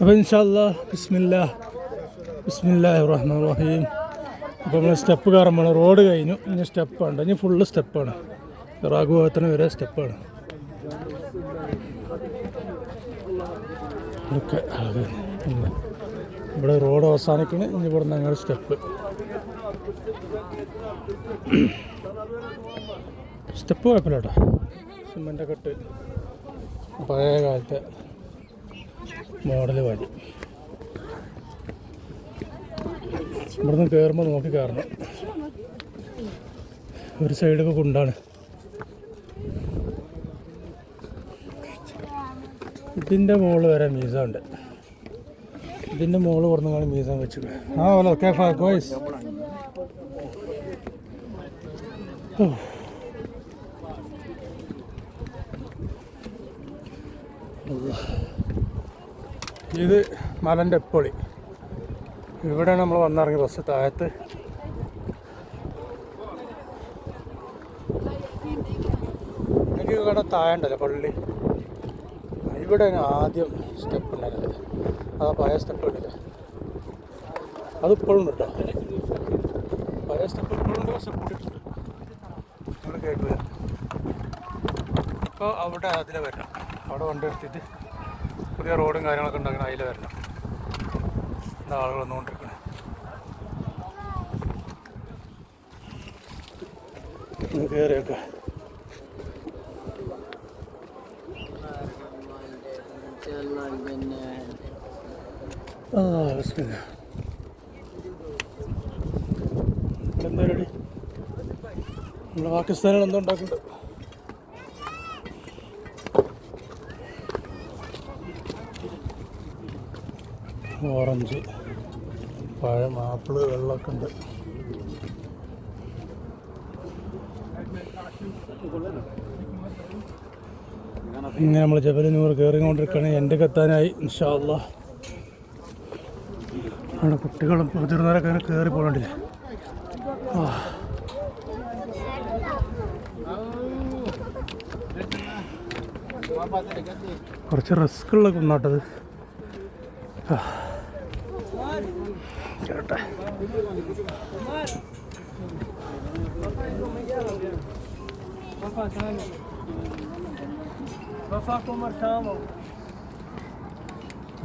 അപ്പോൾ ഇൻഷാല്ല ബിസ്മില്ല. ബിസ്മില്ലാ റഹ്മാൻ റഹീം അപ്പോൾ നമ്മൾ സ്റ്റെപ്പ് കയറുമ്പോൾ റോഡ് കഴിഞ്ഞു. ഇനി സ്റ്റെപ്പാണ്. ഇനി ഫുള്ള് സ്റ്റെപ്പാണ്. റാഘുഭാഗത്തിന് വരെ സ്റ്റെപ്പാണ്. ഇവിടെ റോഡ് അവസാനിക്കുന്നു ഇനി ഇവിടെ നിന്ന് അങ്ങനെ സ്റ്റെപ്പ്. സ്റ്റെപ്പ് കുഴപ്പമില്ല കേട്ടോ. സിമെന്റെ കെട്ട് പഴയ കാലത്തെ മോഡൽ വഴി ഇവിടുന്ന് കയറുമ്പോൾ നോക്കി കയറണം ഒരു സൈഡൊക്കെ കൊണ്ടാണ്. ഇതിന്റെ മുകളിൽ വരെ മീസ ഉണ്ട് ഇതിന്റെ മുകളിൽ പറഞ്ഞാണ് മീസാൻ വെച്ചത് ആ ഹലോ കേഫാ കോയ്സ് ഓ ഇത് മലന്റെ എപ്പൊളി ഇവിടെ നമ്മൾ വന്നിറങ്ങി ബസ് താഴത്ത്. എനിക്ക് ഇവിടെ താഴണ്ടല്ലോ പള്ളി. ഇവിടെ ആദ്യം സ്റ്റെപ്പ് ഉണ്ടായിരുന്നത്. ആ പഴയ സ്റ്റെപ്പ് ഉണ്ടല്ലോ. അത് ഇപ്പോഴും ഉണ്ട് കേട്ടോ. പഴയ സ്റ്റെപ്പ് ഇപ്പോഴുണ്ട് പക്ഷെ കൂട്ടിട്ടുണ്ട് നമ്മൾ കേട്ടില്ല അപ്പോൾ അവിടെ അതിലെ വരണം അവിടെ വണ്ടി എടുത്തിട്ട് പുതിയ റോഡും കാര്യങ്ങളൊക്കെ ഉണ്ടാക്കണം അതിൽ വരണം. എന്താ ആളുകൾ വന്നുകൊണ്ടിരിക്കണേ. കയറിയൊക്കെ ആ ബിസ്മില്ല പാകിസ്ഥാനിൽ എന്തോ ഉണ്ടാക്കുന്നുണ്ട്. ഓറഞ്ച്. പഴം ആപ്പിൾ വെള്ളമൊക്കെ ഉണ്ട്. ഇങ്ങനെ നമ്മൾ ജബലിനൂർ കയറിക്കൊണ്ടിരിക്കുകയാണ്. എന്റെ കത്താനായി ഇൻഷാല്ല അവിടെ കുട്ടികളും മുതിർന്നവരൊക്കെ അങ്ങനെ കയറി പോകണ്ടില്ലേ ആ. കുറച്ച് റിസ്ക് ഉള്ള കുന്നാട്ടത്. കേട്ടെ.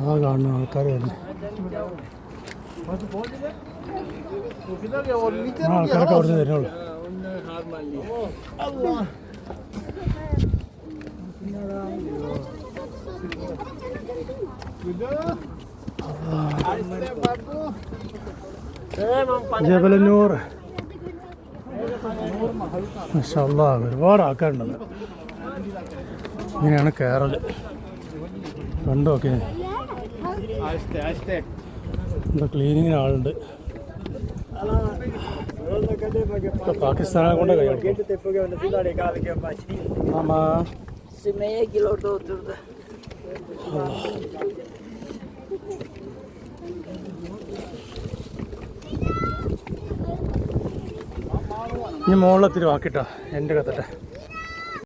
ആ കാണുന്ന ആൾക്കാർ തന്നെ. ആൾക്കാരൊക്കെ അവിടെ നിന്ന് തരുന്നുള്ളൂ ജബലന്നൂർ. മാഷാല്ലാ ഒരുപാട് ആൾക്കാരുണ്ട് ഇങ്ങനെയാണ് കേരള. കണ്ടോക്കെ എന്താ ക്ലീനിങ്ങിന് ആളുണ്ട് പാകിസ്ഥാനെ കൊണ്ട് കഴിയും ആമാ. ഇനി മുകളിലെത്തിരി വാക്കിട്ടോ. എന്റെ കത്തട്ടെ